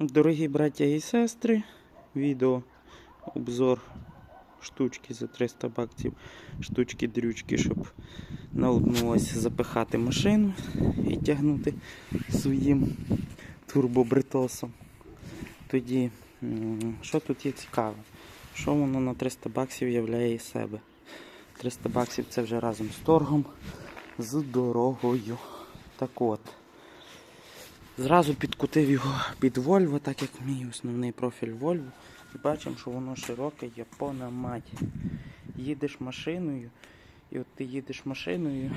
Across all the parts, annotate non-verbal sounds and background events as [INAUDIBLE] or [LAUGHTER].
Дорогі браття і сестри, відео обзор штучки за 300 баксів, штучки-дрючки, щоб на одну ось запихати машину і тягнути своїм турбобритосом. Тоді, що тут є цікаве? Що воно на 300 баксів являє із себе? 300 баксів це вже разом з торгом, з дорогою. Так от. Зразу підкутив його під Volvo, так як мій основний профіль Volvo. І бачимо, що воно широке, япона мать. Їдеш машиною, і от ти їдеш машиною,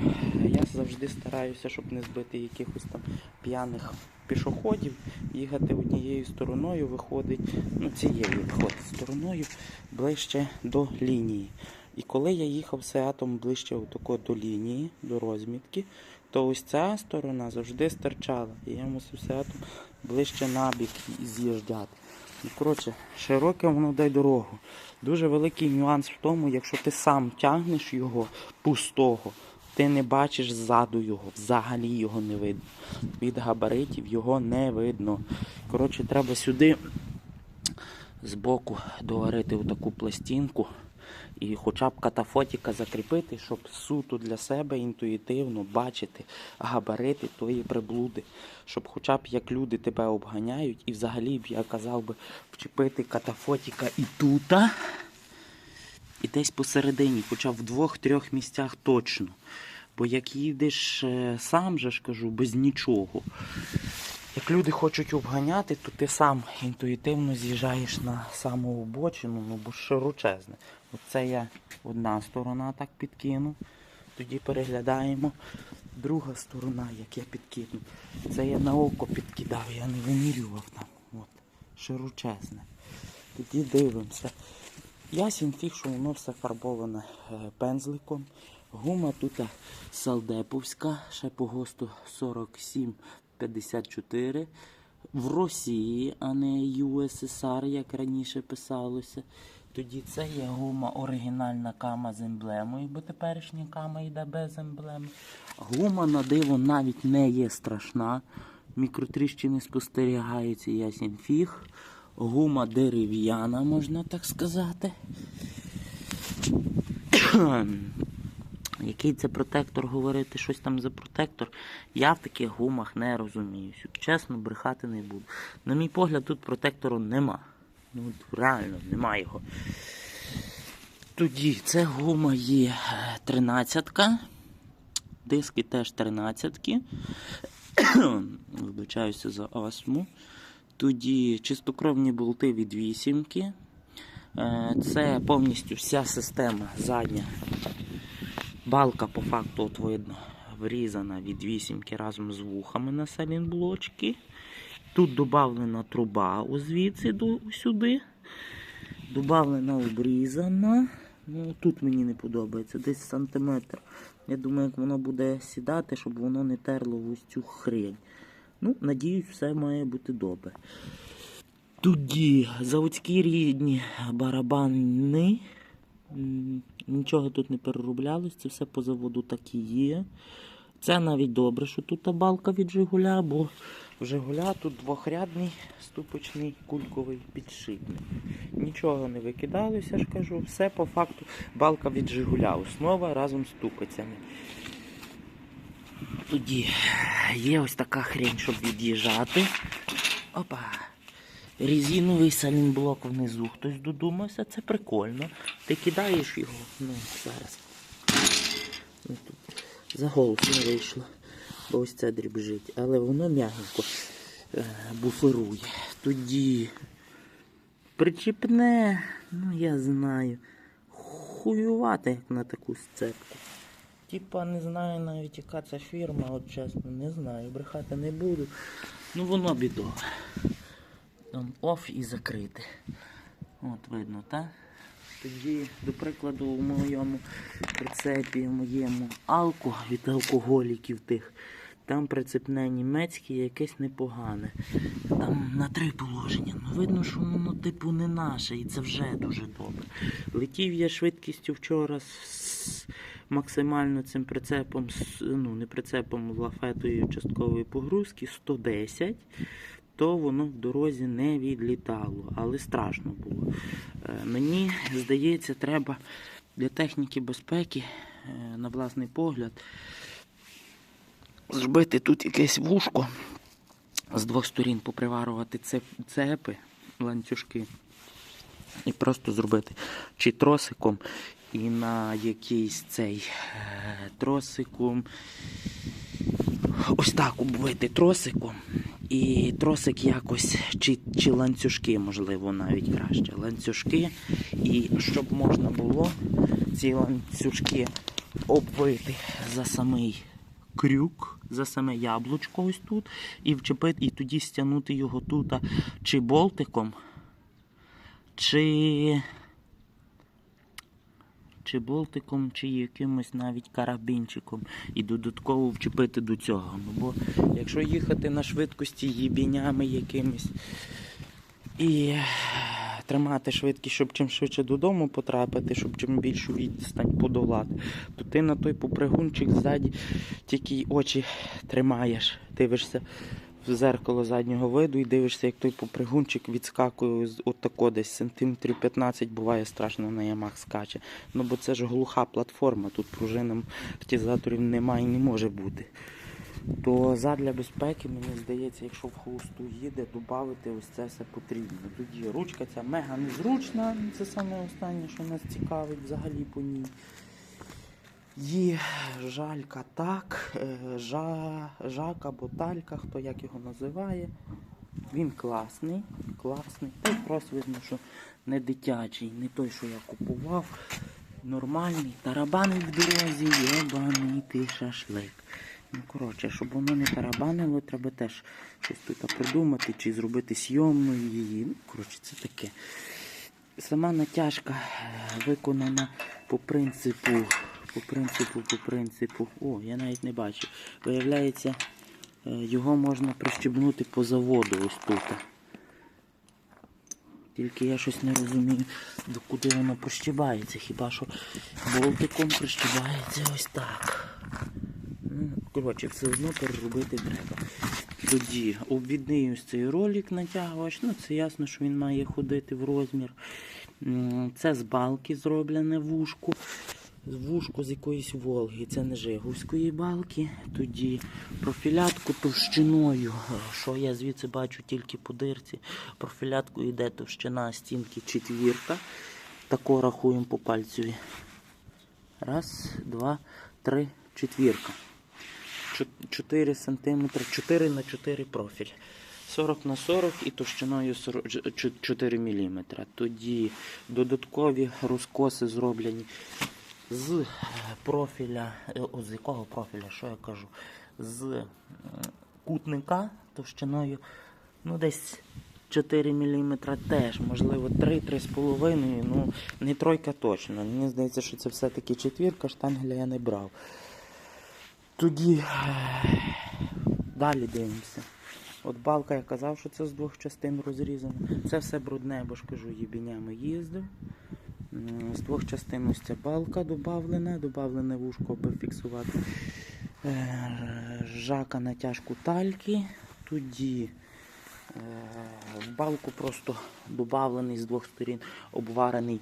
я завжди стараюся, щоб не збити якихось там п'яних пішоходів, їхати однією стороною, виходить, ну цією виходить стороною ближче до лінії. І коли я їхав Сеатом ближче отако до лінії, до розмітки, то ось ця сторона завжди стирчала. І я мусив Сеатом ближче набік з'їжджати. Ну, коротше, широке воно дай дорогу. Дуже великий нюанс в тому, якщо ти сам тягнеш його пустого, ти не бачиш ззаду його, взагалі його не видно. Від габаритів його не видно. Коротше, треба сюди збоку доварити отаку пластинку і хоча б катафотіка закріпити, щоб суто для себе інтуїтивно бачити габарити тої приблуди. Щоб хоча б як люди тебе обганяють, і взагалі б я казав би вчепити катафотіка і тута, і десь посередині, хоча б в двох-трьох місцях точно. Бо як їдеш е, сам же ж кажу, без нічого. Як люди хочуть обганяти, то ти сам інтуїтивно з'їжджаєш на саму обочину, ну бо широчезне. Оце я одна сторона так підкинув. Тоді переглядаємо. Друга сторона, як я підкинув. Це я на око підкидав, я не вимірював там. От, широчезне. Тоді дивимося. Ясен фіг, що воно все фарбоване е, пензликом. Гума тут салдеповська, ще по ГОСТу 4754. В Росії, а не USSR, як раніше писалося. Тоді це є гума оригінальна кама з емблемою, бо теперішня кама йде без емблеми. Гума на диво навіть не є страшна. Мікротріщини спостерігаються ясен фіг. Гума дерев'яна, можна так сказати. Який це протектор говорити, щось там за протектор, я в таких гумах не розуміюся. Чесно, брехати не буду. На мій погляд, тут протектору нема. Ну, реально, нема його. Тоді це гума є 13-ка. Диски теж 13-ки. [COUGHS] Вибачаюся за астму. Тоді чистокровні болти від вісімки. Е, Це повністю вся система задня. Балка по факту от видно врізана від вісімки разом з вухами на салінблочки. Тут додавлена труба звідси до сюди. Добавлена обрізана. Ну, тут мені не подобається, десь сантиметр. Я думаю, як воно буде сідати, щоб воно не терло в ось цю хрень. Ну, надіюсь, все має бути добре. Тоді заводські рідні барабани. Нічого тут не перероблялось, це все по заводу так і є. Це навіть добре, що тут балка від Жигуля, бо Жигуля тут двохрядний ступочний кульковий підшипник. Нічого не викидалося, ж кажу, все по факту балка від Жигуля, основа разом з тупицями. Тоді є ось така хрень, щоб від'їжджати. Опа. Резиновий салінблок внизу хтось додумався, це прикольно. Ти кидаєш його, ну, зараз. Тут за голос не вийшло, ось це дрібжить. Але воно м'ягенько е, буферує. Тоді причіпне, ну я знаю, хуювати як на таку сцепку. Типа не знаю навіть яка це фірма, от чесно, не знаю, брехати не буду. Ну воно бідове. Там оф і закрити. От видно, так? Тоді, до прикладу, у моєму прицепі, у моєму алку від алкоголіків тих, там прицепне німецьке якесь непогане. Там на три положення. Ну видно, що воно типу не наше, і це вже дуже добре. Летів я швидкістю вчора з максимально цим прицепом, ну не прицепом, лафетою часткової погрузки 110 то то воно в дорозі не відлітало, але страшно було. Е, Мені здається, треба для техніки безпеки, е, на власний погляд, зробити тут якесь вушко, з двох сторін поприварувати цепи, ланцюжки. І просто зробити чи тросиком, і на якийсь цей е, тросиком. Ось так обвити тросиком. І тросик якось, чи, чи ланцюжки, можливо, навіть краще. Ланцюжки. І щоб можна було ці ланцюжки обвити за самий крюк, за саме яблучко ось тут, і вчепити, і тоді стягнути його тут, чи болтиком, чи. Чи болтиком, чи якимось навіть карабінчиком і додатково вчепити до цього. Ну, бо якщо їхати на швидкості їбінями якимись і тримати швидкість, щоб чим швидше додому потрапити, щоб чим більшу відстань подолати, то ти на той попригунчик ззаді тільки очі тримаєш, дивишся в зеркало заднього виду і дивишся, як той попригунчик відскакує отако десь сантиметрів 15, буває страшно на ямах скаче. Ну бо це ж глуха платформа, тут пружин амортизаторів немає і не може бути. То задля безпеки, мені здається, якщо в холосту їде, додати ось це все потрібно. Тоді ручка ця мега незручна, це саме останнє, що нас цікавить взагалі по ній. Є жалька так, е, жа, або талька, хто як його називає. Він класний, класний. Просто видно, що не дитячий, не той, що я купував. Нормальний, тарабаний в дорозі, єбаний ти шашлик. Ну, коротше, щоб воно не тарабанило, треба теж щось тут придумати, чи зробити сйомну її. Ну, коротше, це таке. Сама натяжка е, виконана по принципу, по принципу, по принципу. О, я навіть не бачив. Виявляється, е, його можна прищебнути по заводу ось тут. Тільки я щось не розумію, до куди воно прищибається. Хіба що болтиком прищибається ось так. Коротше, все одно переробити треба. Тоді обвідний ось цей ролик натягувач. Ну, це ясно, що він має ходити в розмір. Це з балки зроблене вушку. Вушку з якоїсь Волги. Це не жигувської балки. Тоді профілятку товщиною, що я звідси бачу тільки по дирці. Профілятку йде товщина стінки четвірка. Тако рахуємо по пальцеві. Раз, два, три, четвірка. 4 см, 4 на 4 профіль. 40 на 40 і товщиною 4 мм. Тоді додаткові розкоси зроблені з е, профіля, е, з якого профіля, що я кажу? З кутника товщиною ну, десь 4 мм теж, можливо, 3-3,5, ну не тройка точно. Мені здається, що це все-таки четвірка, штангеля я не брав. Тоді е, далі дивимося. От балка я казав, що це з двох частин розрізано. Це все брудне, бо ж кажу, їбінями їздив. З двох частин ось ця балка додавлена, додавлене вушко, аби фіксувати. Е, Жака натяжку тальки. Тоді е, в балку просто додавлений з двох сторін обварений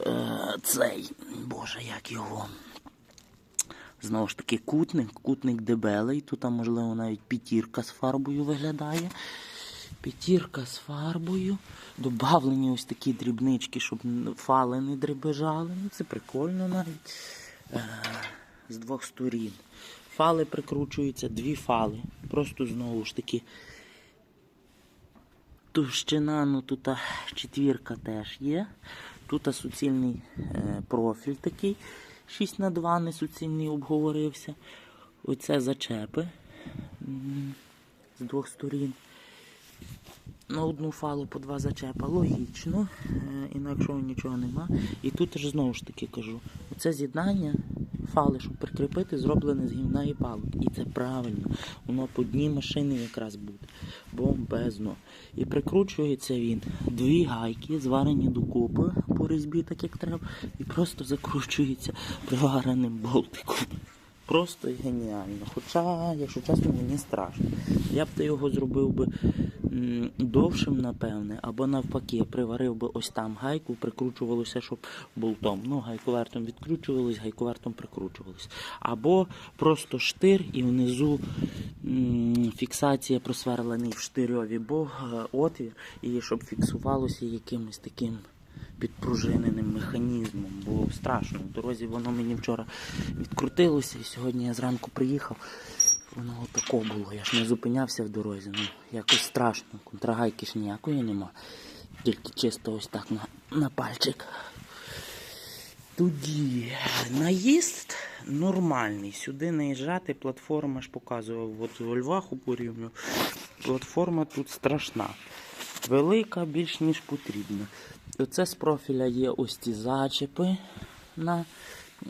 е, цей, боже, як його. Знову ж таки, кутник, кутник дебелий. Тут, можливо, навіть п'ятірка з фарбою виглядає. П'ятірка з фарбою. Добавлені ось такі дрібнички, щоб фали не дребежали. Ну, це прикольно навіть. Е, з двох сторін. Фали прикручуються, дві фали. Просто знову ж таки. Товщина, ну тут четвірка теж є. Тут суцільний е, профіль такий. 6 на 2 несуцільний обговорився. Оце зачепи з двох сторін. На одну фалу по два зачепа. Логічно, е, інакше нічого нема. І тут ж знову ж таки кажу: оце з'єднання фали, щоб прикріпити, зроблене з гімна і палок. І це правильно. Воно по дні машини якраз буде. Бомбезно. І прикручується він дві гайки, зварені докупи по різьбі, так як треба, і просто закручується привареним болтиком. Просто геніально. Хоча, якщо чесно, мені страшно. Я б то його зробив би довшим, напевне, або навпаки, приварив би ось там гайку, прикручувалося, щоб болтом. Ну, гайковертом відкручувалось, гайковертом прикручувалось. Або просто штир і внизу фіксація просверлений в штирьові е, отвір, і щоб фіксувалося якимось таким підпружиненим механізмом, бо страшно. В дорозі воно мені вчора відкрутилося, і сьогодні я зранку приїхав. Воно отако було. Я ж не зупинявся в дорозі. Ну, якось страшно. Контрагайки ж ніякої нема. Тільки чисто ось так на, на пальчик. Тоді наїзд нормальний. Сюди наїжджати, платформа ж показував. От у Льваху порівню. Платформа тут страшна. Велика більш ніж потрібна. Оце з профіля є ось ці зачепи на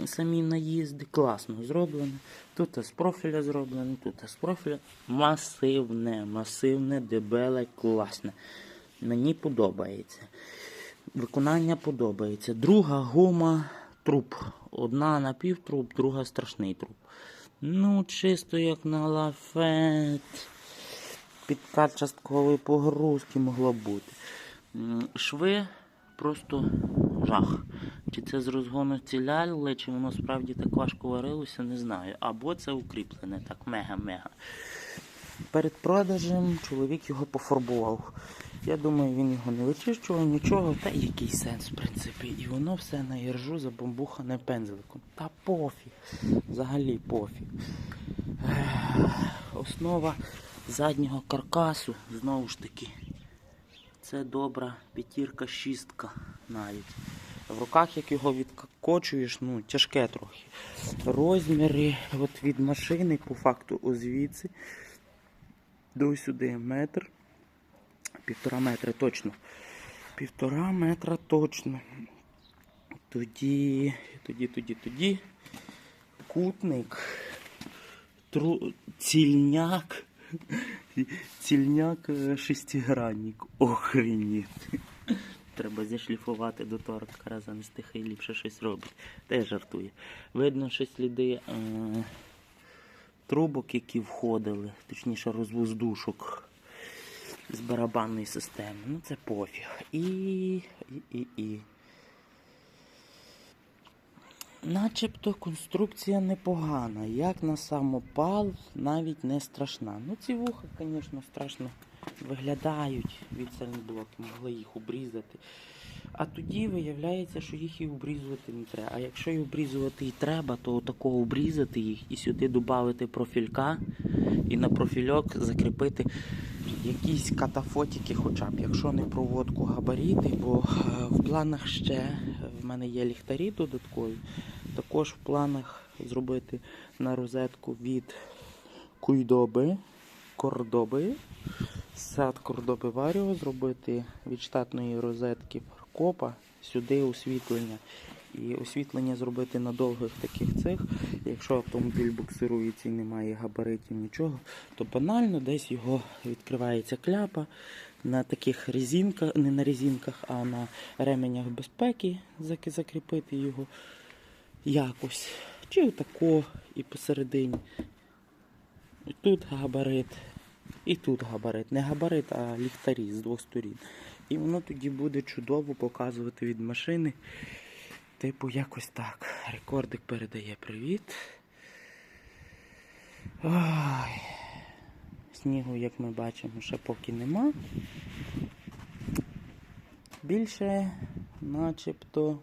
самі наїзди. Класно зроблено. Тут з профіля зроблено, тут з профіля. Масивне, масивне, дебеле, класне. Мені подобається. Виконання подобається. Друга гума труп. Одна напівтруп, друга страшний труп. Ну, чисто як на лафет. Підкат часткової погрузки могло бути. Шви просто жах. Чи це з розгону ціляли, чи воно справді так важко варилося, не знаю. Або це укріплене так мега-мега. Перед продажем чоловік його пофарбував. Я думаю, він його не вичищував, нічого, та який сенс, в принципі. І воно все на іржу забомбухане пензликом. Та пофіг. Взагалі пофіг. Основа заднього каркасу, знову ж таки, це добра п'ятірка, шістка навіть. В руках, як його відкочуєш, ну, тяжке трохи. Розміри от від машини, по факту, озвідси до сюди метр. Півтора метра точно. Півтора метра точно. Тоді, тоді, тоді, тоді. Кутник. Тру... Цільняк. Цільняк е, шестигранник. Охренеть. Треба зішліфувати до торка, занести хай ліпше щось робить. Те жартує. Видно, що сліди е, трубок, які входили, точніше розвоздушок з барабанної системи. Ну це пофіг. І. і, і, і. Начебто конструкція непогана, як на самопал, навіть не страшна. Ну ці вуха, звісно, страшно виглядають від сальноблоки, могли їх обрізати. А тоді виявляється, що їх і обрізувати не треба. А якщо і обрізувати і треба, то такого обрізати їх і сюди додати профілька, і на профільок закріпити якісь катафотики, хоча б, якщо не проводку габаріти, бо е, в планах ще в мене є ліхтарі додаткові. Також в планах зробити на розетку від Куйдоби, Кордоби, сад Кордоби Варіо, зробити від штатної розетки Фаркопа сюди освітлення. І освітлення зробити на довгих таких цих. Якщо автомобіль буксирується і немає габаритів нічого, то банально десь його відкривається кляпа на таких резинках, не на резинках, а на ременях безпеки закріпити його якось. Чи отако і посередині. Тут габарит, і тут габарит. Не габарит, а ліхтарі з двох сторін. І воно тоді буде чудово показувати від машини. Типу, якось так. Рекордик передає привіт. Ой. Снігу, як ми бачимо, ще поки нема. Більше начебто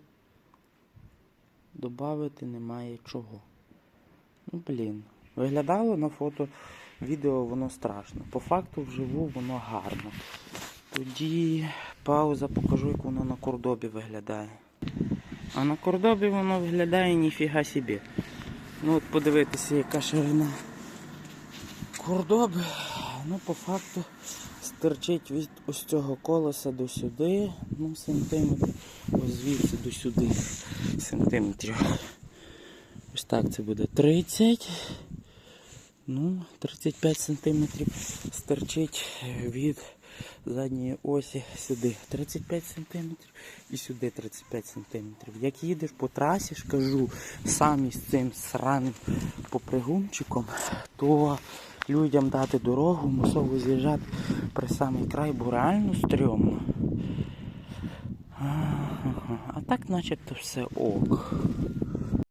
додати немає чого. Ну, блін. Виглядало на фото, відео воно страшно. По факту вживу воно гарно. Тоді пауза покажу, як воно на кордобі виглядає. А на кордобі воно виглядає ніфіга собі. Ну от подивитися, яка ширина кордоби. Ну, по факту стирчить від ось цього колеса до сюди, ну, сантиметр, ось звідси до сюди сантиметрів. Ось так це буде 30. Ну, 35 сантиметрів стирчить від задньої осі сюди 35 см і сюди 35 см. Як їдеш по трасі, кажу, сам із цим сраним попригунчиком, то людям дати дорогу, мусово з'їжджати при самий край, бо реально стрьомно. А так начебто все ок.